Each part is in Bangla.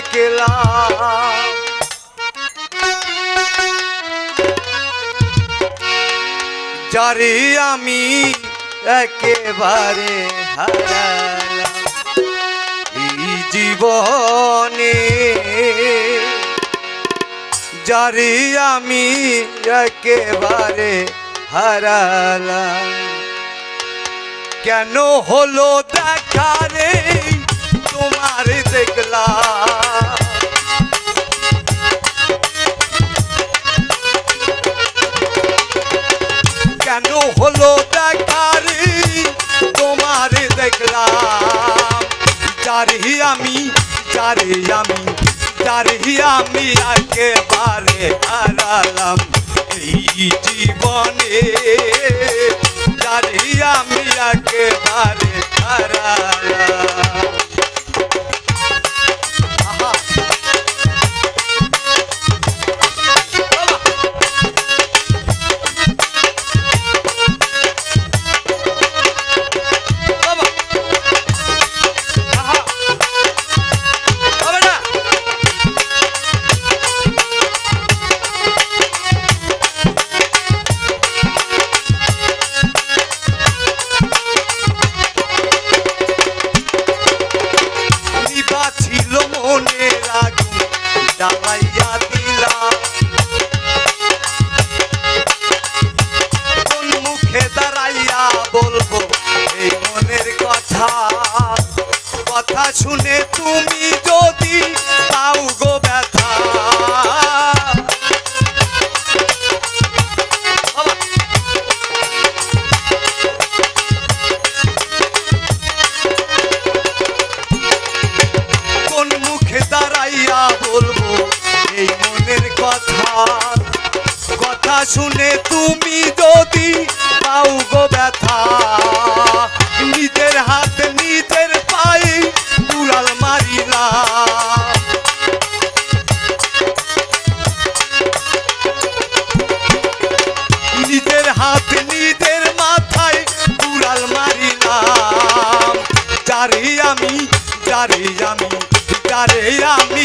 দেখলাম যারে আমি একেবারে হারালাম। এই জীবনে যারে আমি একেবারে হারালাম। কেন হলো দেখা রে তোমার দেখলাম। যারি আমি যারি আমি একেবারে হারালাম এই জীবনে যারি একেবারে হারালাম। শুনে তুমি যদি পাও গো ব্যথা, নিজের হাত নিজের পায়ে কুড়াল মারিলা। নিজের হাত নিজের মাথায় যারে আমি যারে আমি যারে আমি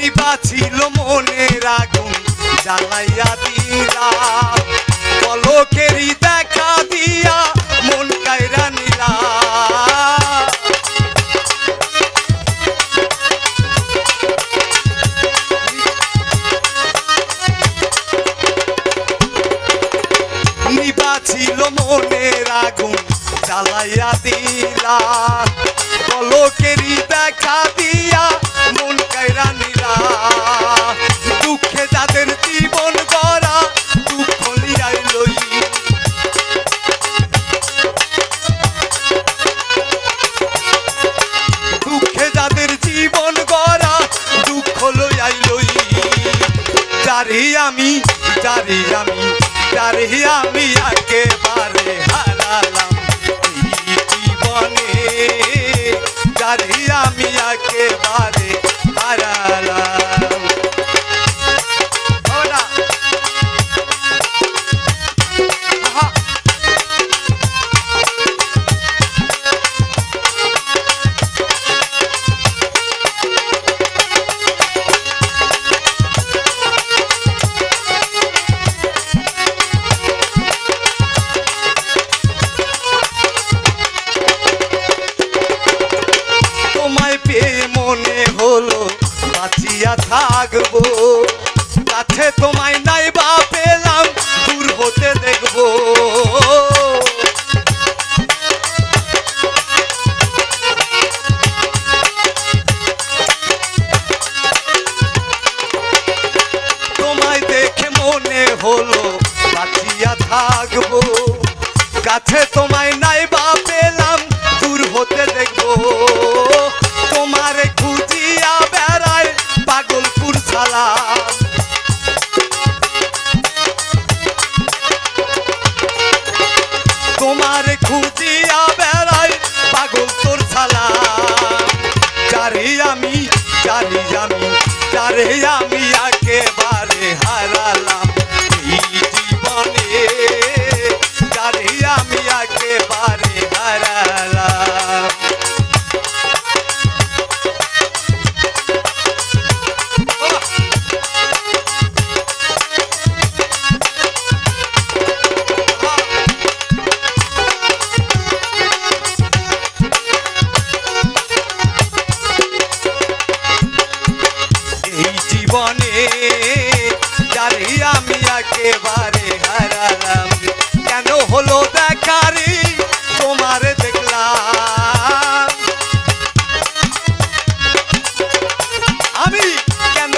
ছিল মনের আগুন জ্বালাইয়া দিলা পলকেরই দেখা দিয়া জ্বালাইয়া দিলা পলকেরই দেখা দিয়া মন কায়রা নিলা। দুঃখে যাদের জীবন গড়া, দুঃখ লিয়াই লই। দুঃখে যাদের জীবন গড়া, দুঃখ লইয়াই লই। যারে আমি যারে আমি যারে আমি যারে হলো বাঁচিয়া থাকব। কাছে তোমায় আমার খুঁজিয়া বেড়াই পাগল তোর ছালা যারে আমি জানি আমি যারে আমি জানি আমি একেবারে হারালাম। কেন হলো দেখারি? তোমার দেখলাম। আমি কেন